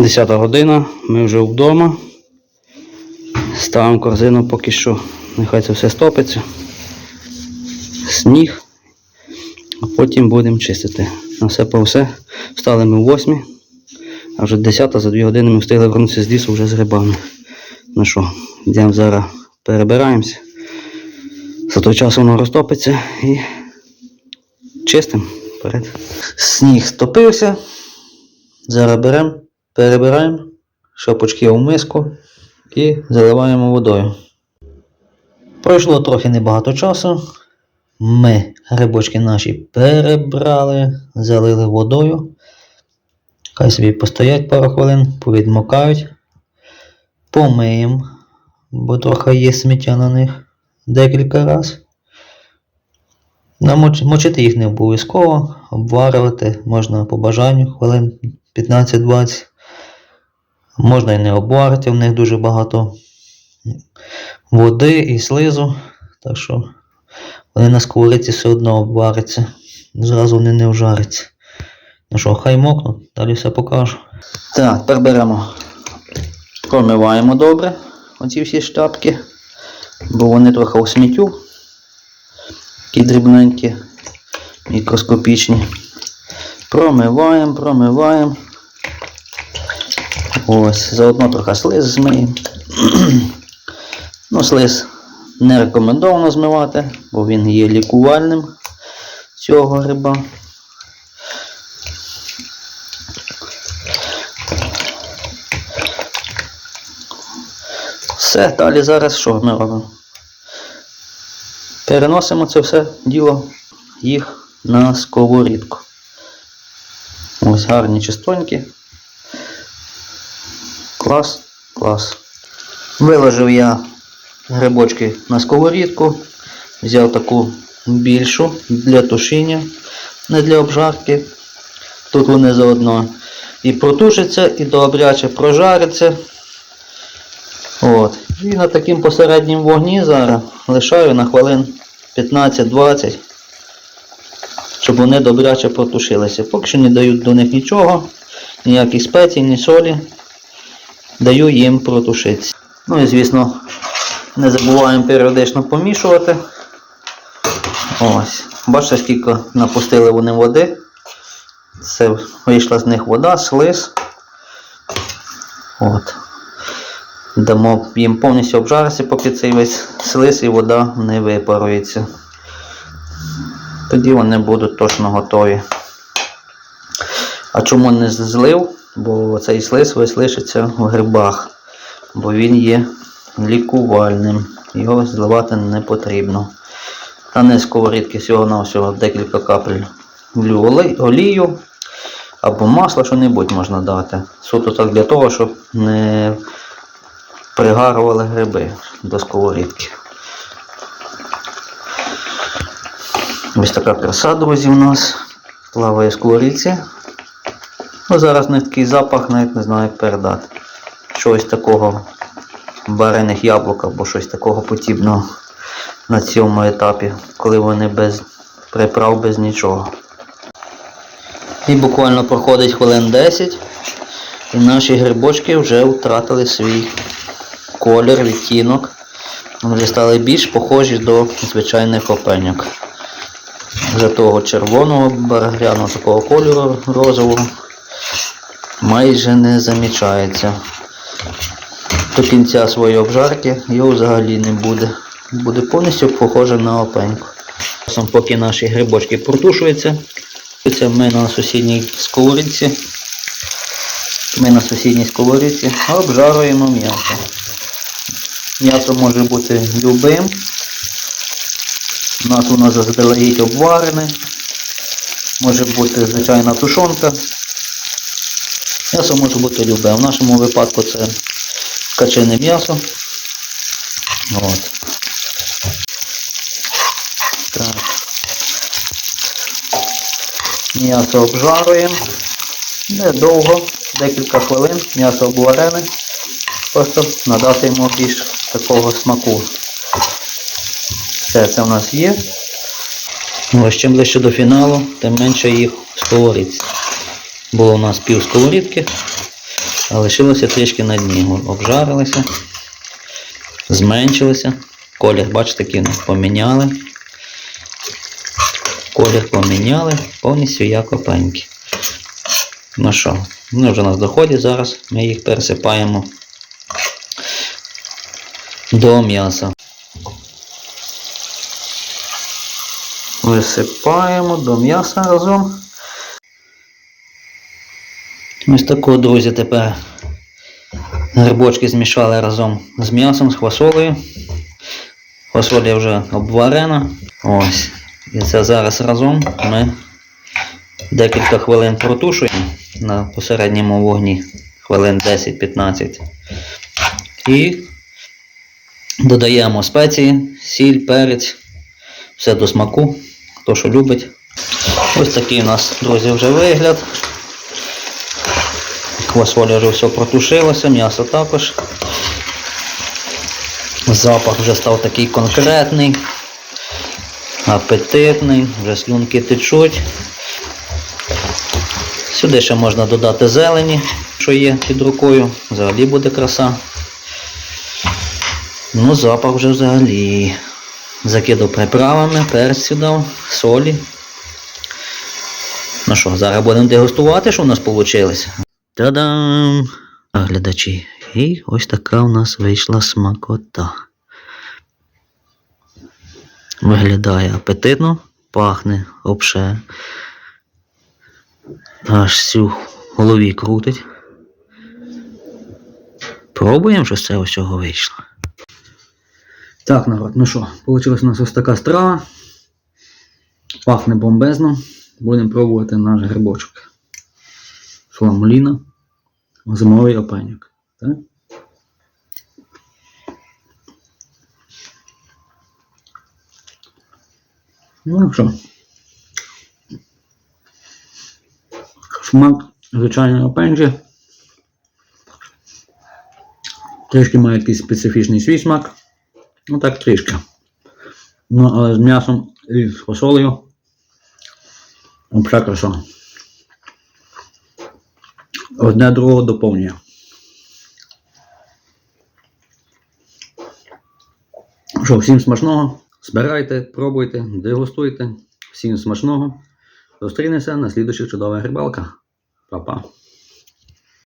10 година, ми вже вдома. Ставимо корзину поки що. Нехай це все стопиться. Сніг. А потім будемо чистити. На все по все. Встали ми в 8, а вже 10 за 2 години ми встигли вернутися з лісу вже з грибами. Ну що, йдемо зараз перебираємося. За той час воно розтопиться і чистимо вперед. Сніг стопився. Зараз беремо, перебираємо шапочки в миску і заливаємо водою. Пройшло трохи небагато часу. Ми грибочки наші перебрали, залили водою. Хай собі постоять пару хвилин, повідмокають. Помиємо, бо трохи є сміття на них декілька разів. Мочити їх не обов'язково, обварювати можна по бажанню хвилин 15-20. Можна і не обварити, в них дуже багато води і слизу. Так що вони на сковорідці все одно обваряться. Зразу вони не вжаряться. Ну що, хай мокнуть, далі все покажу. Так, тепер беремо, промиваємо добре оці всі шляпки, бо вони трохи у сміттю. Такі дрібненькі, мікроскопічні. Промиваємо, промиваємо. Ось, заодно трохи слиз змиємо. ну, слиз не рекомендовано змивати, бо він є лікувальним цього гриба. Все, далі зараз що ми робимо? Переносимо це все діло їх на сковорідку. Ось гарні чистонькі. Клас, клас. Виложив я грибочки на сковорідку, взяв таку більшу для тушіння, не для обжарки. Тут вони заодно і протушаться, і добряче прожаряться. От. І на таким посереднім вогні зараз лишаю на хвилин 15-20, щоб вони добряче протушилися. Поки що не даю до них нічого, ніяких спецій, ні солі. Даю їм протушитися. Ну і звісно, не забуваємо періодично помішувати. Ось. Бачите, скільки напустили вони води. Це вийшла з них вода, слиз. От. Дамо їм повністю обжаритися, поки цей весь слиз і вода не випарується. Тоді вони будуть точно готові. А чому не злив? Бо цей слиз весь лишиться в грибах, бо він є лікувальним. Його зливати не потрібно. Та не сковорідки всього-навсього декілька капель олію або масло, що-небудь можна дати. Суто так для того, щоб не пригарували гриби до сковорідки. Ось така краса, друзі, у нас плаває в сковорідці. Ну, зараз них такий запах, навіть не знаю як передати. Щось такого варених яблук або щось такого подібного на цьому етапі, коли вони без приправ, без нічого. І буквально проходить хвилин 10, і наші грибочки вже втратили свій колір, відтінок. Вже стали більш похожі до звичайних опеньок. Вже того червоного барагряного такого кольору розового майже не замічається. До кінця своєї обжарки його взагалі не буде. Буде повністю похоже на опеньку. Поки наші грибочки протушуються, ми на сусідній сковорідці. Ми на сусідній сковорідці обжаруємо м'ясо. М'ясо може бути любим. У нас воно заздалегідь обварене. Може бути звичайна тушонка. М'ясо може бути любе. В нашому випадку це качене м'ясо. От. Так. М'ясо обжаруємо. Недовго, декілька хвилин, м'ясо обварене. Просто надати йому більш такого смаку. Все це в нас є. Ну, Ось чим ближче до фіналу, тим менше їх сковорідці. Було у нас пів сковорідки. А лишилося трішки на дні. Обжарилися, зменшилися. Колір, бачите, ну, поміняли. Колір поміняли, повністю як опеньки. Ну що, вони вже у нас доходять зараз, ми їх пересипаємо до м'яса. Висипаємо до м'яса разом. Ось такого, друзі, тепер грибочки змішали разом з м'ясом, з хвасолею. Фасоля вже обварена. Ось. І це зараз разом ми декілька хвилин протушуємо на посередньому вогні. Хвилин 10-15. І додаємо спеції, сіль, перець, все до смаку, хто що любить. Ось такий у нас, друзі, вже вигляд. Квасоля вже все протушилося, м'ясо також. Запах вже став такий конкретний, апетитний, вже слюнки течуть. Сюди ще можна додати зелені, що є під рукою, взагалі буде краса. Ну, запах вже взагалі. Закидав приправами, перцю дав, солі. Ну що, зараз будемо дегустувати, що у нас вийшло. Та-дам! А, Глядачі. І ось така у нас вийшла смакота. Виглядає апетитно, пахне обше. Аж всю голові крутить. Пробуємо, що з цього всього вийшло. Так, народ, ну що, вийшла у нас ось така страва. Пахне бомбезно. Будемо пробувати наш грибочок. Фламуліна. Зимовий опеньок. Так? Ну що? Смак звичайного опенджі. Трішки має якийсь специфічний свій смак. Ну так трішки. Ну, але з м'ясом і з фасолею. Краса. Одне другого доповнює. Що, всім смачного. Збирайте, пробуйте, дегустуйте. Всім смачного. Зустрінемося на слідуючих чудових рибалках. Па-па.